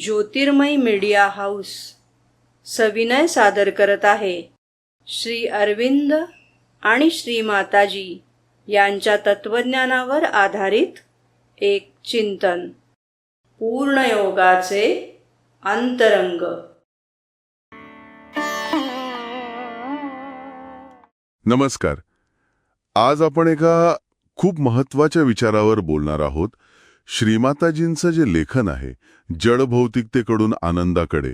ज्योतिर्मय media house सविनय सादर करत आहे. श्री अरविंद आणि श्री माताजी यांच्या तत्वज्ञानावर आधारित एक चिंतन. पूर्णयोगाचे अंतरंग. नमस्कार. आज आपण एका खूप महत्त्वाच्या विचारावर बोलणार आहोत. श्रीमाताजींचं जे लेखन आहे जडभौतिकतेकडून आनंदाकडे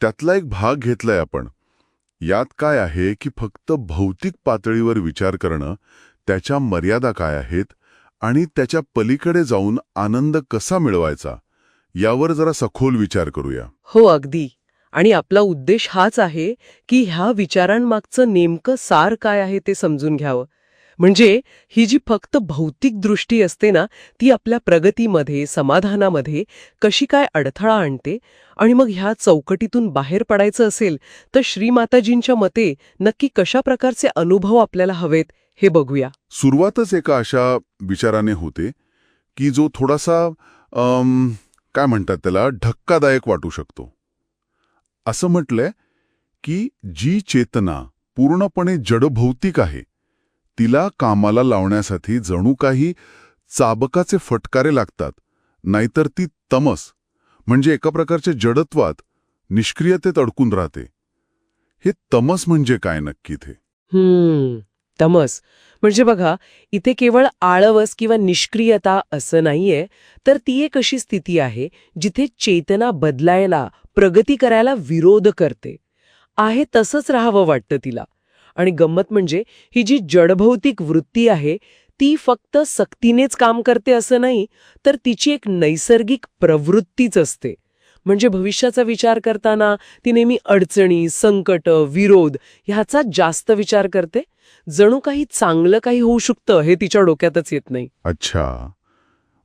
त्यातला एक भाग घेतलाय आपण. यात काय आहे की फक्त भौतिक पातळीवर विचार करणं त्याच्या मर्यादा काय आहेत आणि त्याच्या पलीकडे जाऊन आनंद कसा मिळवायचा यावर जरा सखोल विचार करूया. हो अगदी. आणि आपला उद्देश हाच आहे की ह्या विचारांमागचं नेमकं सार काय आहे ते समजून घ्यावं. म्हणजे ही जी फक्त भौतिक दृष्टी असते ना ती आपल्या प्रगतीमध्ये समाधानामध्ये कशी काय अडथळा आणते आणि मग ह्या चौकटीतून बाहेर पडायचं असेल तर श्रीमाताजींच्या मते नक्की कशा प्रकारचे अनुभव आपल्याला हवेत हे बघूया. सुरुवातच एका अशा विचाराने होते की जो थोडासा काय म्हणतात त्याला धक्कादायक वाटू शकतो. असं म्हटलंय की जी चेतना पूर्णपणे जडभौतिक आहे तिला कामाला लावण्यासाठी जणू काही चाबकाचे फटकारे लागतात नाहीतर ती तमस म्हणजे एका प्रकारच्या जडत्वात निष्क्रियतेत अडकून राहते. हे तमस म्हणजे काय नक्की ते? तमस. म्हणजे बघा इथे केवळ आळवस किंवा निष्क्रियता असं नाहीये तर ती एक अशी स्थिती आहे जिथे चेतना बदलायला प्रगती करायला विरोध करते. आहे तसंच राहावं वाटतं तिला. आणि गंमत म्हणजे ही जी जडभौतिक वृत्ती आहे ती फक्त सक्तीनेच काम करते असं नाही तर तिची एक नैसर्गिक प्रवृत्तीच असते. म्हणजे भविष्याचा विचार करताना ती नेहमी अडचणी संकट विरोध ह्याचा जास्त विचार करते. जणू काही चांगलं काही होऊ शकतं हे तिच्या डोक्यातच येत नाही. अच्छा.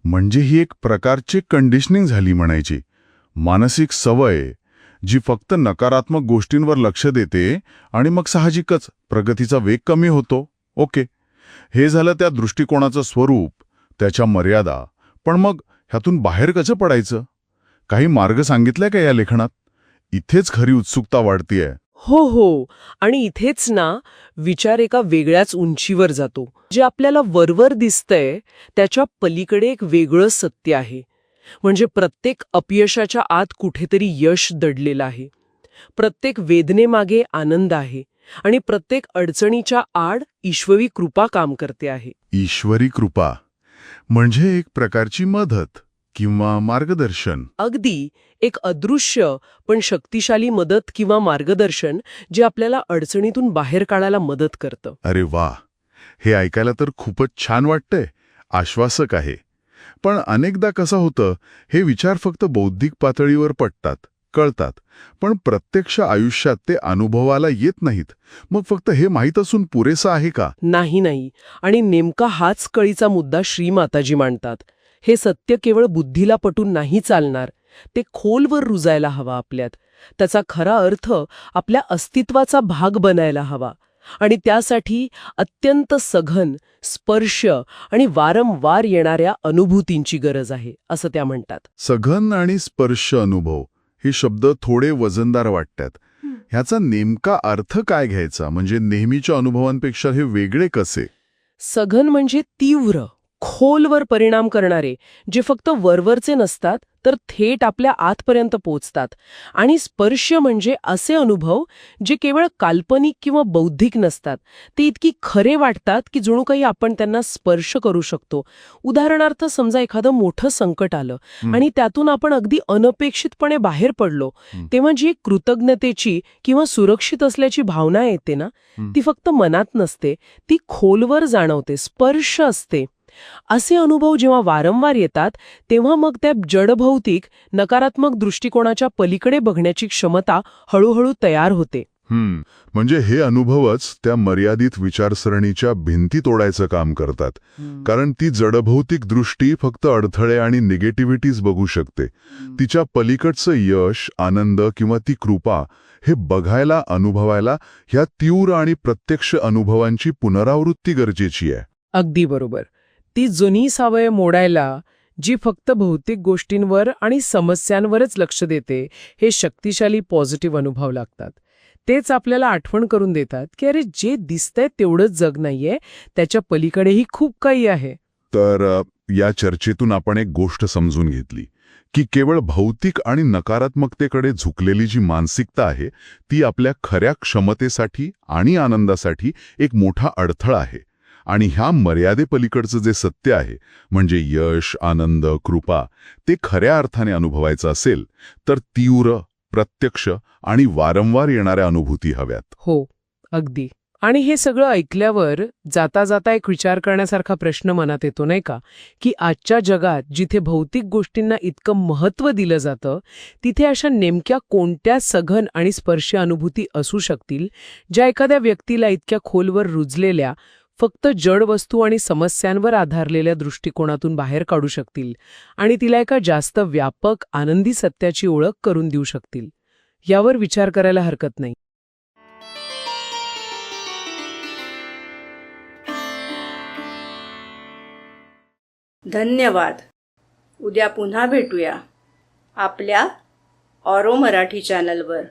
म्हणजे ही एक प्रकारची कंडिशनिंग झाली म्हणायची. मानसिक सवय जी फक्त नकारात्मक गोष्टींवर लक्ष देते आणि मग साहजिकच प्रगतीचा वेग कमी होतो. ओके. हे झालं त्या दृष्टिकोनाचं स्वरूप त्याच्या मर्यादा. पण मग ह्यातून बाहेर कसं पडायचं? काही मार्ग सांगितलाय का या लेखनात? इथेच खरी उत्सुकता वाढतीये. हो हो. आणि इथेच ना विचार एका वेगळ्याच उंचीवर जातो. जे आपल्याला वरवर दिसतंय त्याच्या पलीकडे एक वेगळं सत्य आहे. म्हणजे प्रत्येक अपयशाच्या आत कुठेतरी यश दडलेलं आहे. प्रत्येक वेदनेमागे आनंद आहे आणि प्रत्येक अडचणीच्या आड ईश्वरी कृपा काम करते आहे. ईश्वरी कृपा म्हणजे एक प्रकारची मदत किंवा मार्गदर्शन. अगदी एक अदृश्य पण शक्तिशाली मदत किंवा मार्गदर्शन जे आपल्याला अडचणीतून बाहेर काढायला मदत करतं. अरे वा! हे ऐकायला तर खूपच छान वाटतंय. आश्वासक आहे. पण अनेकदा कसं होतं हे विचार फक्त बौद्धिक पातळीवर पटतात कळतात. पण प्रत्यक्ष आयुष्यात ते अनुभवाला येत नाहीत. मग फक्त हे माहीत असून पुरेसं आहे का? नाही नाही. आणि नेमका हाच कळीचा मुद्दा श्रीमाताजी मांडतात. हे सत्य केवळ बुद्धीला पटून नाही चालणार ते खोलवर रुजायला हवा आपल्यात. त्याचा खरा अर्थ आपल्या अस्तित्वाचा भाग बनायला हवा. आणि त्यासाठी अत्यंत सघन स्पर्श आणि वारंवार येणाऱ्या अनुभूतींची गरज आहे असं त्या म्हणतात. सघन आणि स्पर्श अनुभव हे शब्द थोडे वजनदार वाटतात. ह्याचा नेमका अर्थ काय घ्यायचा? म्हणजे नेहमीच्या अनुभवांपेक्षा हे वेगळे कसे? सघन म्हणजे तीव्र. खोलवर परिणाम करणारे जे फक्त वरवरचे नसतात तर थेट आपल्या आतपर्यंत पोचतात आणि स्पर्श म्हणजे असे अनुभव जे केवळ काल्पनिक किंवा बौद्धिक नसतात ते इतकी खरे वाटतात की जणू काही आपण त्यांना स्पर्श करू शकतो उदाहरणार्थ समजा एखादं मोठं संकट आलं. आणि त्यातून आपण अगदी अनपेक्षितपणे बाहेर पडलो. तेव्हा जी एक कृतज्ञतेची किंवा सुरक्षित असल्याची भावना येते ना. ती फक्त मनात नसते ती खोलवर जाणवते स्पर्श असते असे अनुभव जेव्हा वारंवार येतात तेव्हा मग त्या जडभौतिक नकारात्मक दृष्टिकोनाच्या पलीकडे बघण्याची क्षमता हळूहळू तयार होते. हम्म. म्हणजे हे अनुभवच त्या मर्यादित विचारसरणीच्या भिंती तोडायचं काम करतात. कारण ती जडभौतिक दृष्टी फक्त अडथळे आणि निगेटिव्हिटीज बघू शकते. तिच्या पलीकडचं यश आनंद किंवा ती कृपा हे बघायला अनुभवायला ह्या तीव्र आणि प्रत्यक्ष अनुभवांची पुनरावृत्ती गरजेची आहे. अगदी बरोबर. ती जुनी सावय मोडायला जी फक्त भौतिक गोष्टींवर आणि समस्यांवरच लक्ष देते हे शक्तिशाली पॉझिटिव्ह अनुभव लागतात. तेच आपल्याला आठवण करून देतात की अरे जे दिसतंय तेवढंच जग नाहीये त्याच्या पलीकडेही खूप काही आहे. तर या चर्चेतून आपण एक गोष्ट समजून घेतली की केवळ भौतिक आणि नकारात्मकतेकडे झुकलेली जी मानसिकता आहे ती आपल्या खऱ्या क्षमतेसाठी आणि आनंदासाठी एक मोठा अडथळा आहे. आणि ह्या मर्यादेपलीकडचं जे सत्य आहे म्हणजे यश आनंद कृपा ते खऱ्या अर्थाने अनुभवायचं असेल तर तीव्र प्रत्यक्ष आणि वारंवार येणाऱ्या अनुभूती हव्यात. हो अगदी. आणि हे सगळं ऐकल्यावर जाता जाता एक विचार करण्यासारखा प्रश्न मनात येतो नाही का? की आजच्या जगात जिथे भौतिक गोष्टींना इतकं महत्त्व दिलं जातं तिथे अशा नेमक्या कोणत्या सघन आणि स्पर्शी अनुभूती असू शकतील ज्या एखाद्या व्यक्तीला इतक्या खोलवर रुजलेल्या फक्त जड वस्तू आणि समस्यांवर आधारलेल्या दृष्टिकोनातून बाहेर काढू शकतील आणि तिला एका जास्त व्यापक आनंदी सत्याची ओळख करून देऊ शकतील. यावर विचार करायला हरकत नाही. धन्यवाद. उद्या पुन्हा भेटूया. आपल्या ऑरो मराठी चॅनलवर.